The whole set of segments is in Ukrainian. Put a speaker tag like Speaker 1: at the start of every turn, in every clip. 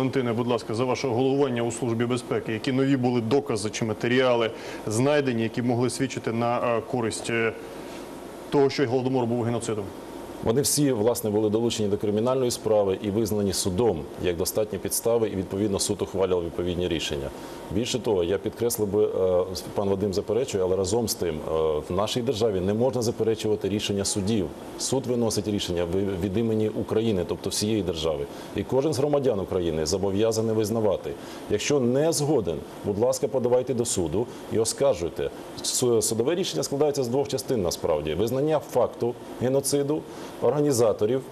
Speaker 1: Валентине, будь ласка, за ваше головування у службі безпеки, які нові були докази чи матеріали знайдені, які могли свідчити на е, користь е, того, що голодомор був геноцидом?
Speaker 2: Вони всі власне були долучені до кримінальної справи і визнані судом як достатні підстави, і відповідно суд ухвалював відповідні рішення. Більше того, я підкреслив би, е, пан Вадим заперечує, але разом з тим е, в нашій державі не можна заперечувати рішення судів. Суд виносить рішення від імені України, тобто всієї держави. І кожен з громадян України зобов'язаний визнавати. Якщо не згоден, будь ласка, подавайте до суду і оскаржуйте. Судове рішення складається з двох частин насправді: визнання факту геноциду, організаторів.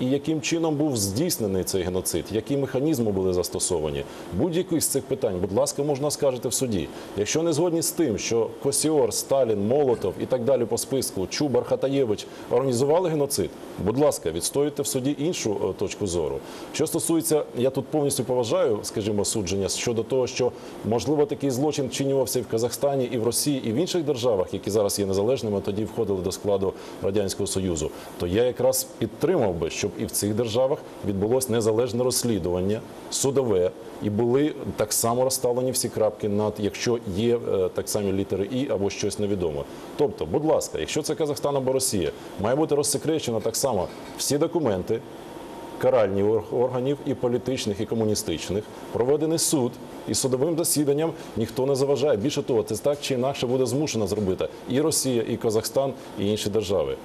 Speaker 2: І яким чином був здійснений цей геноцид, які механізми були застосовані? Будь-який з цих питань, будь ласка, можна скажете в суді. Якщо не згодні з тим, що Косіор, Сталін, Молотов і так далі по списку, Чубар, Хатаєвич організували геноцид, будь ласка, відстоюйте в суді іншу е, точку зору. Що стосується, я тут повністю поважаю, скажімо, судження щодо того, що можливо такий злочин вчинювався і в Казахстані, і в Росії, і в інших державах, які зараз є незалежними, тоді входили до складу радянського союзу. То я якраз підтримав би, щоб і в цих державах відбулось незалежне розслідування, судове, і були так само розставлені всі крапки над, якщо є е, так самі літери і або щось невідоме. Тобто, будь ласка, якщо це Казахстан або Росія, має бути розсекречено так само всі документи каральні органів і політичних, і комуністичних, проведений суд, і судовим засіданням ніхто не заважає. Більше того, це так чи інакше буде змушено зробити і Росія, і Казахстан, і інші держави.